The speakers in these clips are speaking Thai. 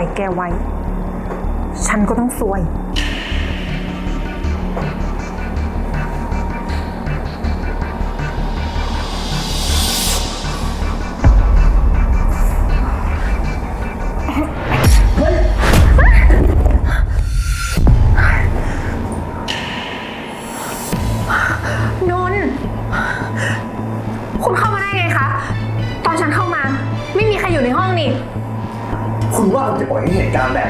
ล่อยแกไว้ ฉันก็ต้องซวย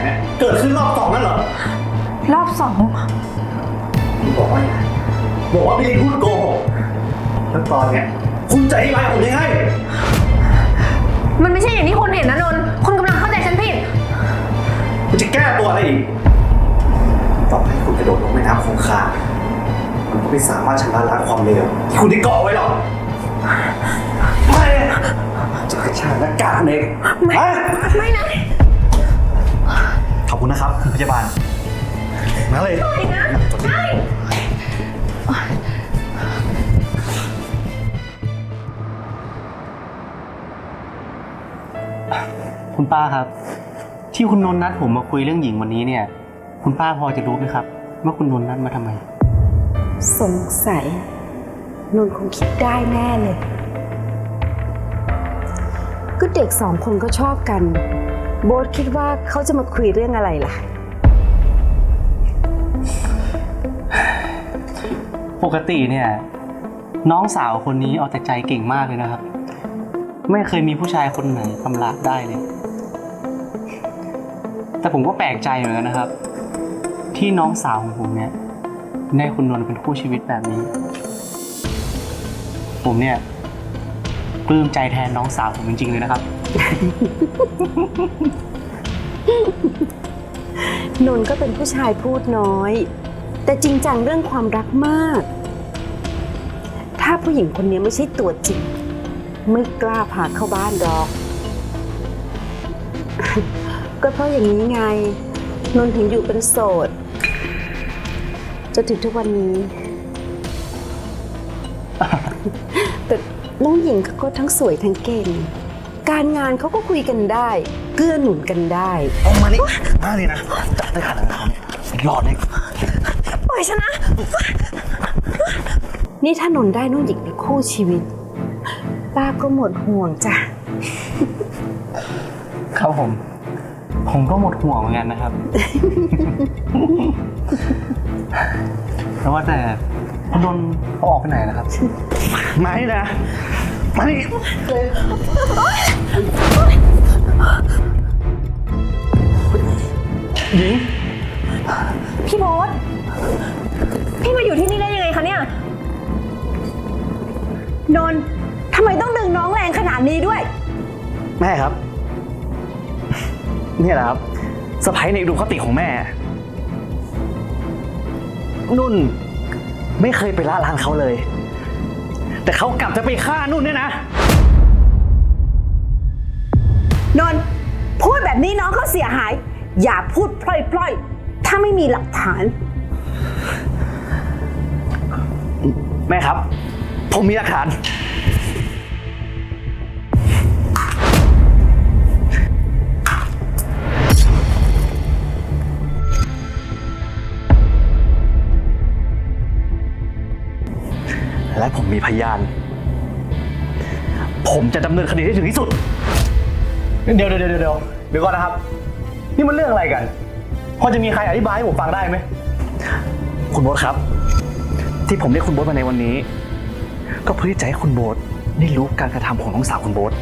เหตุการณ์แบบเนี้ยเกิดขึ้นรอบสองนั่นเหรอรอบสองคุณบอกว่าไงบอกว่าพี่ลินพูดโกหกแล้วตอนเนี้ยคุณจะอธิบายผมยังไงมันไม่ใช่อย่างที่คุณเห็นนะนนท์คุณกำลังเข้าใจฉันผิด คุณจะแก้ตัวอะไรอีกต่อให้คุณกระโดดลงแม่น้ำคงคา มันก็ไม่สามารถชำระล้างความเลวที่คุณได้ก่อไว้หรอก ไม่ จะกระชากหน้ากากเองไม่ฮะไม่นะขอบ คุณนะครับคุณพยาบาลมาเลยนคุณป้าครับ ที่คุณนนท์นัดผมมาคุยเรื่องหญิงวันนี้เนี่ย คุณป้าพอจะรู้ไหมครับ ว่าคุณนนท์นัดมาทำไม สงสัยนนท์คงคิดได้แน่เลย ก็เด็กสองคนก็ชอบกัน โบ๊ทคิดว่าเขาจะมาคุยเรื่องอะไรล่ะ ปกติเนี่ย น้องสาวคนนี้เอาแต่ใจเก่งมากเลยนะครับ ไม่เคยมีผู้ชายคนไหนทำลาบได้เลย แต่ผมก็แปลกใจเหมือนกันนะครับ ที่น้องสาวของผมเนี่ยได้คุณนนท์เป็นคู่ชีวิตแบบนี้ ผมเนี่ยปลื้มใจแทนน้องสาวผมจริงๆเลยนะครับ นนท์ก็เป็นผู้ชายพูดน้อย แต่จริงจังเรื่องความรักมาก ถ้าผู้หญิงคนนี้ไม่ใช่ตัวจริง ไม่กล้าพาเข้าบ้านหรอก ก็เพราะอย่างนี้ไง นนท์ถึงอยู่เป็นโสดจนถึงทุกวันนี้ แต่น้องหญิงเขาก็ทั้งสวยทั้งเก่ง การงานเขาก็คุยกันได้ เกื้อหนุนกันได้ เอามานี่มานี่นะจับได้ขนาดนั้นหลอดเลยปล่อยฉันนะ นี่ถ้านนท์ได้น้องหญิงเป็นคู่ชีวิต ป้าก็หมดห่วงจ้ะ ครับผม ผมก็หมดห่วงเหมือนกันนะครับแล้วว่าแต่คุณนนท์เขาออกไปไหนนะครับ มานี่นะ มานี่หญิง พี่โบ๊ทพี่มาอยู่ที่นี่ได้ยังไงคะเนี่ย นนท์ทำไมต้องดึงน้องแรงขนาดนี้ด้วย แม่ครับเนี่ยแหละครับสะพ้ายในอุดมคติของแม่ นุ่น ไม่เคยไปละลานเขาเลย แต่เขากลับจะไปฆ่านุ่นเนี่ยนะ นนท์พูดแบบนี้น้องเขาเสียหาย อย่าพูดพล่อยๆ ถ้าไม่มีหลักฐาน แม่ครับ ผมมีหลักฐาน และผมมีพยาน ผมจะดำเนินคดีให้ถึงที่สุด เดี๋ยวเดี๋ยวเดี๋ยวเดี๋ยวเดี๋ยวก่อนนะครับ นี่มันเรื่องอะไรกัน พอจะมีใครอธิบายให้ผมฟังได้ไหม คุณโบ๊ทครับ ที่ผมเรียกคุณโบ๊ทมาในวันนี้ ก็เพื่อที่จะให้คุณโบ๊ทได้รู้การกระทำของน้องสาวคุณโบ๊ท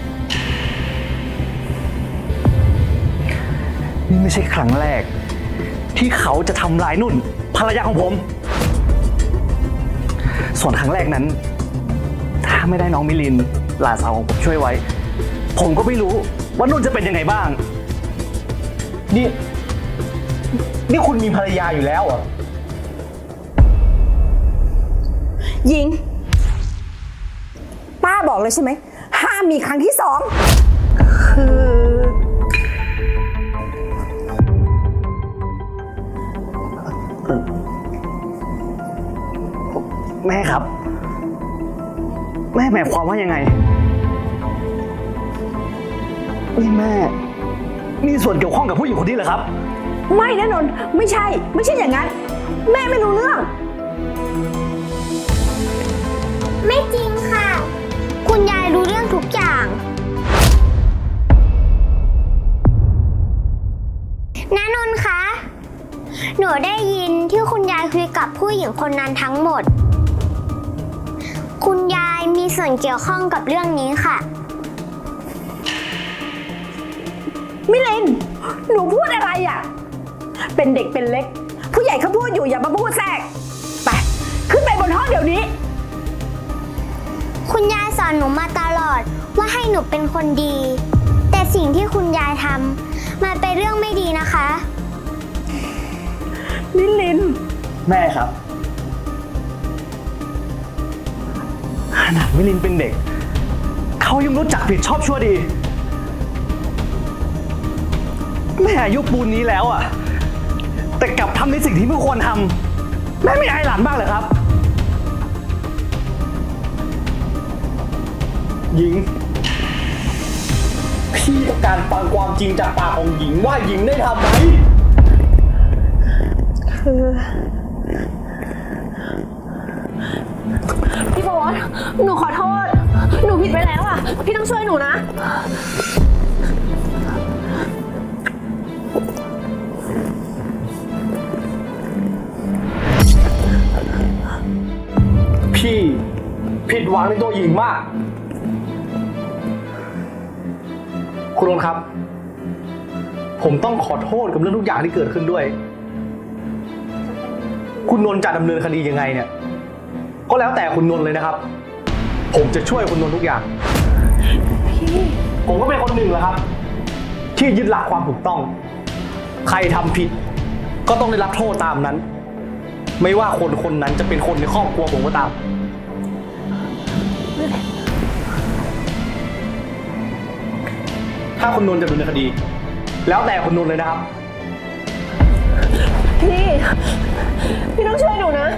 นี่ไม่ใช่ครั้งแรก ที่เขาจะทำร้ายนุ่น ภรรยาของผม ส่วนครั้งแรกนั้น ถ้าไม่ได้น้องมิลินหลานสาวของผมช่วยไว้ ผมก็ไม่รู้ว่านุ่นจะเป็นยังไงบ้าง นี่ นี่คุณมีภรรยาอยู่แล้วเหรอหญิง ป้าบอกเลยใช่ไหม ห้ามมีครั้งที่สอง คือ แม่ครับ แม่หมายความว่ายังไงนี่แม่ มีส่วนเกี่ยวข้องกับผู้หญิงคนนี้เหรอครับ ไม่นะนนท์ไม่ใช่ ไม่ใช่อย่างนั้น แม่ไม่รู้เรื่อง ไม่จริงค่ะ คุณยายรู้เรื่องทุกอย่างนานนท์คะ หนูได้ยินที่คุณยายคุยกับผู้หญิงคนนั้นทั้งหมดคุณยาย มีส่วนเกี่ยวข้องกับเรื่องนี้ค่ะ มิลิน หนูพูดอะไรอะ เป็นเด็กเป็นเล็ก ผู้ใหญ่เขาพูดอยู่อย่ามาพูดแทรก ไป ขึ้นไปบนห้องเดี๋ยวนี้ คุณยายสอนหนูมาตลอดว่าให้หนูเป็นคนดี แต่สิ่งที่คุณยายทำมันเป็นเรื่องไม่ดีนะคะ มิลิน แม่ครับ ขนาดมิลินเป็นเด็ก เขายังรู้จักผิดชอบชั่วดี แม่อายุปูนนี้แล้วอะ แต่กลับทำในสิ่งที่ไม่ควรทำแม่ไม่อายหลานบ้างเหรอครับ หญิง พี่ต้องการฟังความจริงจากปากของหญิงว่าหญิงได้ทำไหมพี่โบ๊ทหนูขอโทษ หนูผิดไปแล้วอะ พี่ต้องช่วยหนูนะ พี่ผิดหวังในตัวหญิงมาก คุณนนท์ครับ ผมต้องขอโทษกับเรื่องทุกอย่างที่เกิดขึ้นด้วย คุณนนท์จะดำเนินคดียังไงเนี่ย ก็แล้วแต่คุณนนท์เลยนะครับ ผมจะช่วยคุณนนท์ทุกอย่างผมก็เป็นคนหนึ่งแหละครับ ที่ยึดหลักความถูกต้อง ใครทำผิด ก็ต้องได้รับโทษตามนั้น ไม่ว่าคนคนนั้นจะเป็นคนในครอบครัวผมก็ตาม ถ้าคุณนนท์จะดำเนินคดี แล้วแต่คุณนนท์เลยนะครับ พี่ พี่ต้องช่วยหนูนะ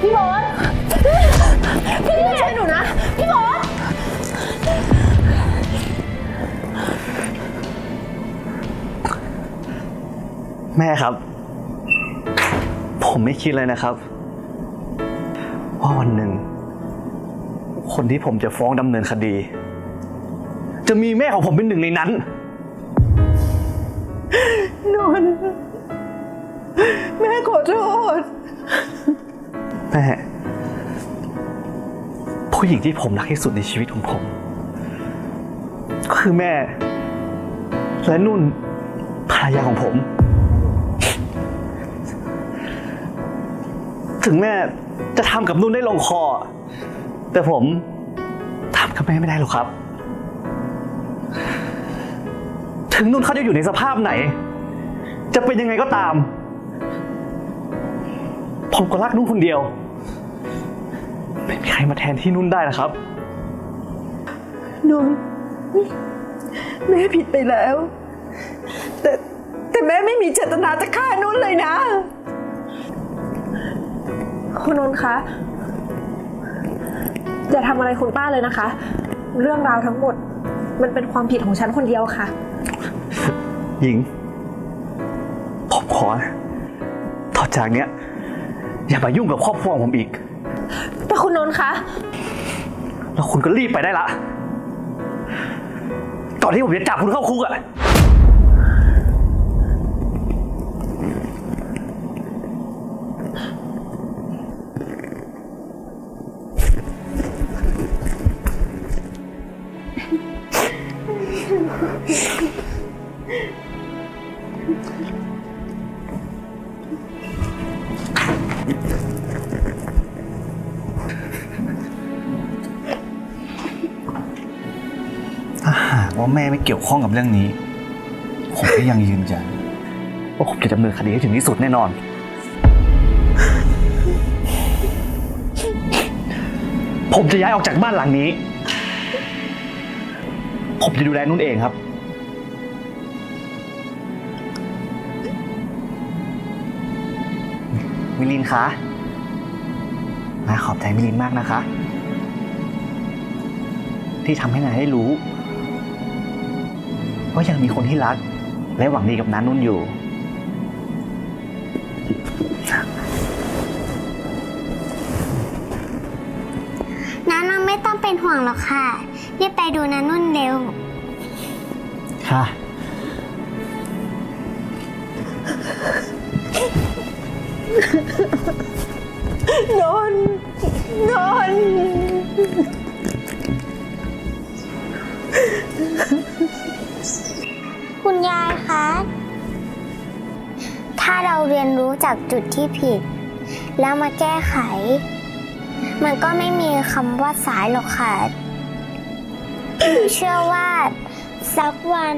พี่โบ๊ทพี่ต้องช่วยหนูนะ พี่โบ๊ทแม่ครับ ผมไม่คิดเลยนะครับ ว่าวันหนึ่ง คนที่ผมจะฟ้องดำเนินคดี จะมีแม่ของผมเป็นหนึ่งในนั้นนนท์ แม่ขอโทษ แม่ ผู้หญิงที่ผมรักที่สุดในชีวิตของผม ก็คือแม่ และนุ่นภรรยาของผม ถึงแม่จะทำกับนุ่นได้ลงคอ แต่ผมทำกับแม่ไม่ได้หรอกครับ ถึงนุ่นเขาจะอยู่ในสภาพไหน จะเป็นยังไงก็ตาม ผมก็รักนุ่นคนเดียวไม่มีใครมาแทนที่นุ่นได้นะครับนนท์แม่ผิดไปแล้ว แต่แต่แม่ไม่มีเจตนาจะฆ่านุ่นเลยนะ คุณนนท์คะอย่าทำอะไรคุณป้าเลยนะคะ เรื่องราวทั้งหมดมันเป็นความผิดของฉันคนเดียวค่ะ หญิง ผมขอนะต่อจากเนี้ย อย่ามายุ่งกับครอบครัวของผมอีก แต่คุณนนท์คะ แล้วคุณก็รีบไปได้ละ ก่อนที่ผมจะจับคุณเข้าคุกอะ ไม่เกี่ยวข้องกับเรื่องนี้ ผมก็ยังยืนยันว่าผมจะดำเนินคดีให้ถึงที่สุดแน่นอน ผมจะย้ายออกจากบ้านหลังนี้ ผมจะดูแลนุ่นเองครับ มิลินคะนาขอบใจมิลินมากนะคะ ที่ทำให้นายได้รู้ ว่ายังมีคนที่รัก และหวังดีกับน้านุ่นอยู่ น้าน้องไม่ต้องเป็นห่วงหรอกค่ะ รีบไปดูนานุ่นเร็ว ค่ะ จากจุดที่ผิด แล้วมาแก้ไข มันก็ไม่มีคำว่าสายหรอกค่ะ เชื่อว่าสักวัน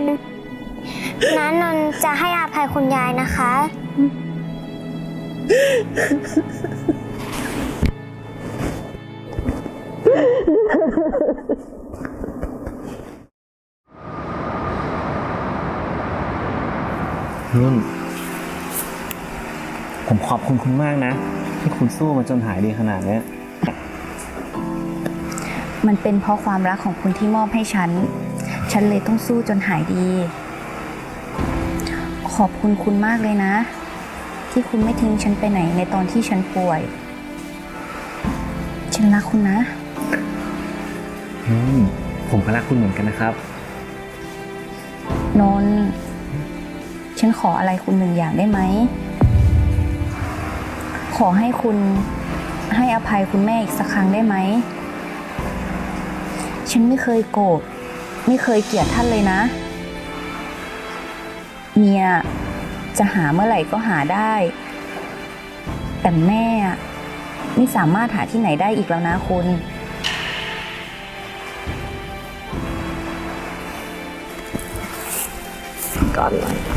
น้านนจะให้อภัยคุณยายนะคะ นุ่น ขอบคุณคุณมากนะ ที่คุณสู้มาจนหายดีขนาดเนี้ยมันเป็นเพราะความรักของคุณที่มอบให้ฉัน ฉันเลยต้องสู้จนหายดี ขอบคุณคุณมากเลยนะ ที่คุณไม่ทิ้งฉันไปไหนในตอนที่ฉันป่วย ฉันรักคุณนะ อืมผมก็รักคุณเหมือนกันนะครับ นนท์ฉันขออะไรคุณหนึ่งอย่างได้ไหม ขอให้คุณให้อภัยคุณแม่อีกสักครั้งได้ไหม ฉันไม่เคยโกรธไม่เคยเกลียดท่านเลยนะ เมียจะหาเมื่อไหร่ก็หาได้ แต่แม่ไม่สามารถหาที่ไหนได้อีกแล้วนะคุณ ก่อนเลย